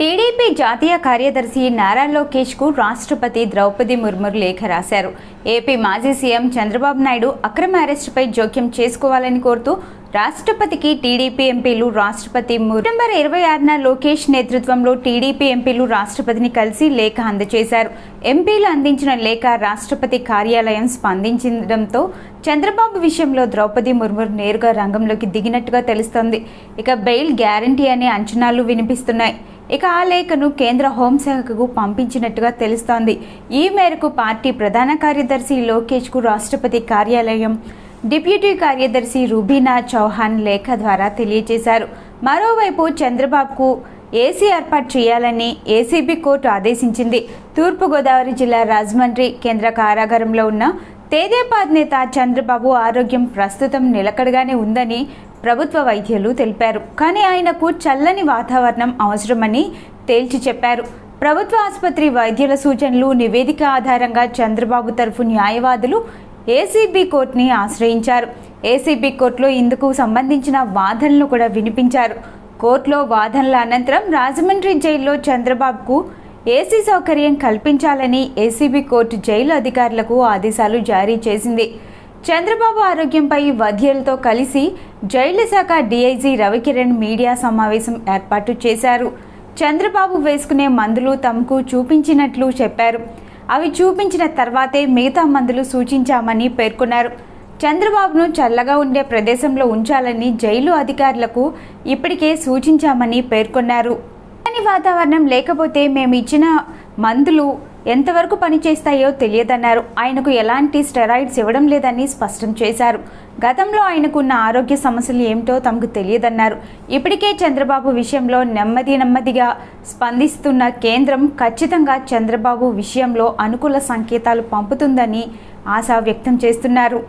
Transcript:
TDP జాతీయ కార్యదర్శి నారా లోకేష్కు రాష్ట్రపతి ద్రౌపది ముర్ము లేఖ రాశారు. ఏపీ మాజీ సీఎం చంద్రబాబు నాయుడు అక్రమ అరెస్టుపై జోక్యం చేసుకోవాలని కోరుతూ రాష్ట్రపతికి టీడీపీ ఎంపీలు రాష్ట్రపతి సెప్టెంబర్ ఇరవై ఆరున లోకేష్ నేతృత్వంలో టీడీపీ ఎంపీలు రాష్ట్రపతిని కలిసి లేఖ అందజేశారు. ఎంపీలు అందించిన లేఖ రాష్ట్రపతి కార్యాలయం స్పందించడంతో చంద్రబాబు విషయంలో ద్రౌపది ముర్ము నేరుగా రంగంలోకి దిగినట్టుగా తెలుస్తోంది. ఇక బెయిల్ గ్యారంటీ అనే అంచనాలు వినిపిస్తున్నాయి. ఇక ఆ లేఖను కేంద్ర హోంశాఖకు పంపించినట్టుగా తెలుస్తోంది. ఈ మేరకు పార్టీ ప్రధాన కార్యదర్శి లోకేష్కు రాష్ట్రపతి కార్యాలయం డిప్యూటీ కార్యదర్శి రుబీనా చౌహాన్ లేఖ ద్వారా తెలియజేశారు. మరోవైపు చంద్రబాబుకు ఏసీ ఏర్పాటు చేయాలని ఏసీబీ కోర్టు ఆదేశించింది. తూర్పుగోదావరి జిల్లా రాజమండ్రి కేంద్ర కారాగారంలో ఉన్న తేదేపాద్ నేత చంద్రబాబు ఆరోగ్యం ప్రస్తుతం నిలకడగానే ఉందని ప్రభుత్వ వైద్యులు తెలిపారు. కానీ ఆయనకు చల్లని వాతావరణం అవసరమని తేల్చి చెప్పారు. ప్రభుత్వ ఆసుపత్రి వైద్యుల సూచనలు నివేదిక ఆధారంగా చంద్రబాబు తరఫు న్యాయవాదులు ఏసీబీ కోర్టుని ఆశ్రయించారు. ఏసీబీ కోర్టులో ఇందుకు సంబంధించిన వాదనలు కూడా వినిపించారు. కోర్టులో వాదనల అనంతరం రాజమండ్రి జైల్లో చంద్రబాబుకు ఏసీ సౌకర్యం కల్పించాలని ఏసీబీ కోర్టు జైలు అధికారులకు ఆదేశాలు జారీ చేసింది. చంద్రబాబు ఆరోగ్యంపై వధ్యులతో కలిసి జైలు శాఖ డీఐజీ రవికిరణ్ మీడియా సమావేశం ఏర్పాటు చేశారు. చంద్రబాబు వేసుకునే మందులు తమకు చూపించినట్లు చెప్పారు. అవి చూపించిన తర్వాతే మిగతా మందులు సూచించామని పేర్కొన్నారు. చంద్రబాబును చల్లగా ఉండే ప్రదేశంలో ఉంచాలని జైలు అధికారులకు ఇప్పటికే సూచించామని పేర్కొన్నారు. కానీ వాతావరణం లేకపోతే మేము ఇచ్చిన మందులు ఎంతవరకు పనిచేస్తాయో తెలియదన్నారు. ఆయనకు ఎలాంటి స్టెరాయిడ్స్ ఇవ్వడం లేదని స్పష్టం చేశారు. గతంలో ఆయనకున్న ఆరోగ్య సమస్యలు ఏమిటో తమకు తెలియదన్నారు. ఇప్పటికే చంద్రబాబు విషయంలో నెమ్మది నెమ్మదిగా స్పందిస్తున్న కేంద్రం ఖచ్చితంగా చంద్రబాబు విషయంలో అనుకూల సంకేతాలు పంపుతుందని ఆశ వ్యక్తం చేస్తున్నారు.